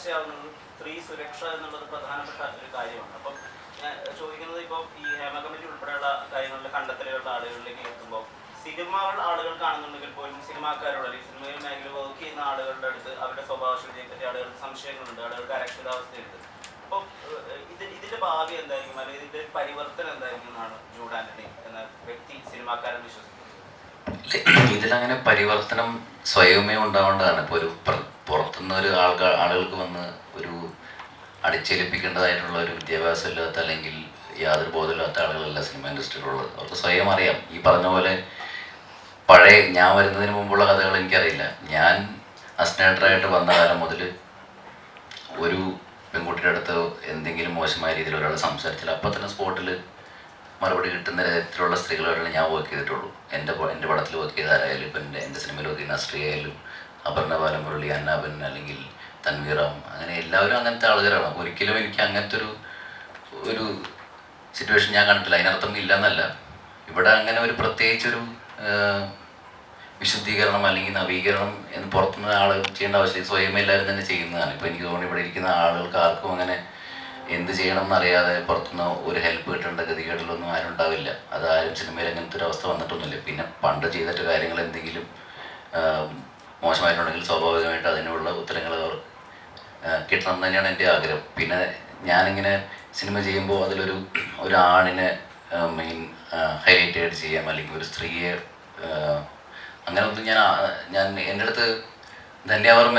ചർച്ചയാവുന്നത് സ്ത്രീ സുരക്ഷ എന്നുള്ളത് പ്രധാനപ്പെട്ട ഒരു കാര്യമാണ്. അപ്പം ഞാൻ ചോദിക്കുന്നത് ഇപ്പോൾ ഈ ഹേമ കമ്മിറ്റി ഉൾപ്പെടെയുള്ള കാര്യങ്ങളുടെ കണ്ടെത്തലുകളുടെ ആളുകളിലേക്ക് എത്തുമ്പോൾ സിനിമകൾ ആളുകൾ കാണുന്നുണ്ടെങ്കിൽ പോലും സിനിമാക്കാരോട് അല്ലെങ്കിൽ സിനിമയിൽ മേഖല വർക്ക് ചെയ്യുന്ന ആളുകളുടെ അടുത്ത് അവരുടെ സ്വഭാവശുദ്ധിയെ പറ്റി ആളുകൾക്ക് സംശയങ്ങളുണ്ട് ആളുകൾക്ക് അരക്ഷിതാവസ്ഥയുണ്ട്. അപ്പോൾ ഇത് ഇതിന്റെ ഭാവി എന്തായിരിക്കും? അല്ലെങ്കിൽ ഇതിന്റെ പരിവർത്തനം എന്തായിരിക്കും എന്നാണ് ജൂഡ് എന്ന വ്യക്തി സിനിമാക്കാരൻ വിശ്വസിക്കുന്നത്? ഇതിലങ്ങനെ പരിവർത്തനം സ്വയമേ ഉണ്ടാവേണ്ടതാണ്. ഇപ്പോൾ ഒരു ആൾക്കാർ ആളുകൾക്ക് വന്ന് ഒരു അടിച്ചേൽപ്പിക്കേണ്ടതായിട്ടുള്ള ഒരു വിദ്യാഭ്യാസം ഇല്ലാത്ത അല്ലെങ്കിൽ യാതൊരു ബോധമില്ലാത്ത ആളുകളല്ല സിനിമ ഇൻഡസ്ട്രിയിലുള്ളത് അവർക്ക് സ്വയം അറിയാം. ഈ പറഞ്ഞ പോലെ പഴയ ഞാൻ വരുന്നതിന് മുമ്പുള്ള കഥകൾ എനിക്കറിയില്ല. ഞാൻ അസിനേറ്ററായിട്ട് വന്ന കാലം മുതൽ ഒരു പെൺകുട്ടിയുടെ അടുത്ത് എന്തെങ്കിലും മോശമായ രീതിയിൽ ഒരാൾ സംസാരിച്ചാൽ അപ്പം തന്നെ സ്പോട്ടിൽ മറുപടി കിട്ടുന്ന തരത്തിലുള്ള സ്ത്രീകളായിട്ട് ഞാൻ വർക്ക് ചെയ്തിട്ടുള്ളൂ. എന്റെ എന്റെ പടത്തിൽ വർക്ക് ചെയ്ത ആരായാലും ഇപ്പം എന്റെ എന്റെ സിനിമയിൽ വർക്ക് ചെയ്യുന്ന സ്ത്രീ ആയാലും അപർണ ബാലമുരളി അന്നാബൻ അല്ലെങ്കിൽ തൻവീറാം അങ്ങനെ എല്ലാവരും അങ്ങനത്തെ ആളുകളാണ്. ഒരിക്കലും എനിക്ക് അങ്ങനത്തെ ഒരു ഒരു സിറ്റുവേഷൻ ഞാൻ കണ്ടിട്ടില്ല. അതിനർത്ഥം ഇല്ല എന്നല്ല ഇവിടെ അങ്ങനെ ഒരു പ്രത്യേകിച്ചൊരു വിശുദ്ധീകരണം അല്ലെങ്കിൽ നവീകരണം എന്ന് പുറത്തുനിന്ന് ആൾ ചെയ്യേണ്ട ആവശ്യം സ്വയം എല്ലാവരും തന്നെ ചെയ്യുന്നതാണ്. ഇപ്പോൾ എനിക്ക് തോന്നുന്നു ഇവിടെ ഇരിക്കുന്ന ആളുകൾക്ക് ആർക്കും അങ്ങനെ എന്ത് ചെയ്യണം എന്നറിയാതെ പുറത്തുനിന്ന് ഒരു ഹെൽപ്പ് കിട്ടേണ്ട ഗതികേടിലൊന്നും ആരും ഉണ്ടാവില്ല. അത് ആരും സിനിമയിൽ അങ്ങനത്തെ ഒരു അവസ്ഥ വന്നിട്ടൊന്നുമില്ല. പിന്നെ പണ്ട് ചെയ്തിട്ട് കാര്യങ്ങൾ എന്തെങ്കിലും മോശമായിട്ടുണ്ടെങ്കിൽ സ്വാഭാവികമായിട്ട് അതിനുള്ള ഉത്തരങ്ങൾ അവർ ആഹ്, കിട്ടണം എന്ന് തന്നെയാണ് എന്റെ ആഗ്രഹം. പിന്നെ ഞാനിങ്ങനെ സിനിമ ചെയ്യുമ്പോൾ അതിലൊരു ഒരു ആണിനെ മെയിൻ ഹൈലൈറ്റ് ചെയ്യാം. അല്ലെങ്കിൽ ഒരു സ്ത്രീയെ അങ്ങനെ ഒന്നും ഞാൻ ഞാൻ എന്റെ അടുത്ത് ധന്യാവർമ്മ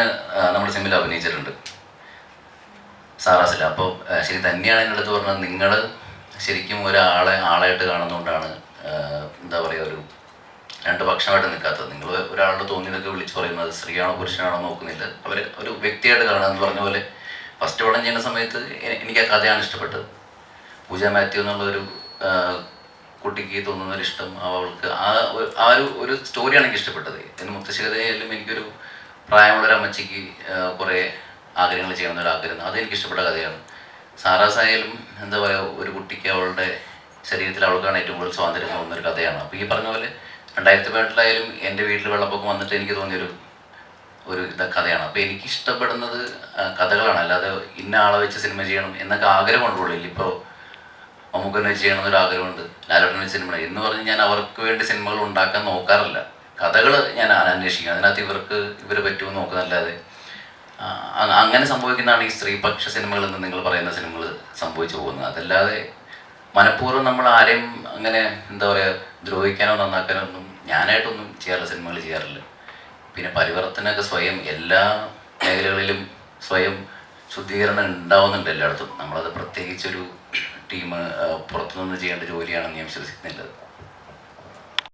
നമ്മുടെ സിനിമയിൽ അഭിനയിച്ചിട്ടുണ്ട്. സാറാസില്ല അപ്പോൾ ശരി തന്നെയാണ് എന്റെ അടുത്ത് പറഞ്ഞത്. നിങ്ങൾ ശരിക്കും ഒരാളെ ആളായിട്ട് കാണുന്നതുകൊണ്ടാണ് എന്താ പറയുക ഒരു രണ്ട് പക്ഷമായിട്ട് നിൽക്കാത്തത്. നിങ്ങൾ ഒരാളുടെ തോന്നിയതൊക്കെ വിളിച്ചു പറയുന്നത് സ്ത്രീയാണോ പുരുഷനാണോ നോക്കുന്നില്ല. അവർ ഒരു വ്യക്തിയായിട്ട് കാണുക എന്ന് പറഞ്ഞ പോലെ ഫസ്റ്റ് പടം ചെയ്യുന്ന സമയത്ത് എനിക്ക് ആ കഥയാണ് ഇഷ്ടപ്പെട്ടത്. പൂജ മാത്യു എന്നുള്ള ഒരു കുട്ടിക്ക് തോന്നുന്ന ഒരു ഇഷ്ടം അവൾക്ക് ആ ഒരു- ആ ഒരു ഒരു സ്റ്റോറിയാണ് എനിക്ക് ഇഷ്ടപ്പെട്ടത്. എന്റെ മുത്തശ്ശികതയിലും എനിക്കൊരു പ്രായമുള്ളൊരു അമ്മച്ചിക്ക് കുറേ ആഗ്രഹങ്ങൾ ചെയ്യണം എന്നൊരു ആഗ്രഹം. അത് എനിക്ക് ഇഷ്ടപ്പെട്ട കഥയാണ്. സാറാസായാലും എന്താ പറയുക ഒരു കുട്ടിക്ക് അവളുടെ ശരീരത്തിൽ അവൾക്കാണ് ഏറ്റവും കൂടുതൽ സ്വാതന്ത്ര്യം തോന്നുന്ന ഒരു കഥയാണ്. അപ്പോൾ ഈ പറഞ്ഞ പോലെ രണ്ടായിരത്തി പതിനെട്ടിലായാലും എന്റെ വീട്ടിൽ വെള്ളപ്പൊക്കം വന്നിട്ട് എനിക്ക് തോന്നിയൊരു ഒരു ഇത കഥയാണ്. അപ്പോൾ എനിക്ക് ഇഷ്ടപ്പെടുന്നത് കഥകളാണ്. അല്ലാതെ ഇന്ന ആളെ വെച്ച് സിനിമ ചെയ്യണം എന്നൊക്കെ ആഗ്രഹമുണ്ടുള്ളൂ ഇപ്പോൾ മമ്മൂക്കനെ ചെയ്യണം എന്നൊരു ആഗ്രഹമുണ്ട്. ലാലോട്ടനെ സിനിമ എന്ന് പറഞ്ഞ് ഞാൻ അവർക്ക് വേണ്ടി സിനിമകൾ ഉണ്ടാക്കാൻ നോക്കാറില്ല. കഥകൾ ഞാൻ അന്വേഷിക്കും. അതിനകത്ത് ഇവർക്ക് ഇവർ പറ്റുമെന്ന് നോക്കുന്നല്ലാതെ അങ്ങനെ സംഭവിക്കുന്നതാണ് ഈ സ്ത്രീപക്ഷ സിനിമകൾ എന്ന് നിങ്ങൾ പറയുന്ന സിനിമകൾ സംഭവിച്ചു പോകുന്നത്. അതല്ലാതെ മനഃപൂർവം നമ്മൾ ആരെയും അങ്ങനെ എന്താ പറയുക ദ്രോഹിക്കാനോ നന്നാക്കാനോ ഒന്നും ഞാനായിട്ടൊന്നും ചെയ്യാറില്ല സിനിമകൾ ചെയ്യാറില്ല. പിന്നെ പരിവർത്തനമൊക്കെ സ്വയം എല്ലാ മേഖലകളിലും സ്വയം ശുദ്ധീകരണം ഉണ്ടാവുന്നുണ്ട് എല്ലായിടത്തും. നമ്മളത് പ്രത്യേകിച്ചൊരു ടീം പുറത്തുനിന്ന് ചെയ്യേണ്ട ജോലിയാണെന്ന് ഞാൻ വിശ്വസിക്കുന്നില്ല.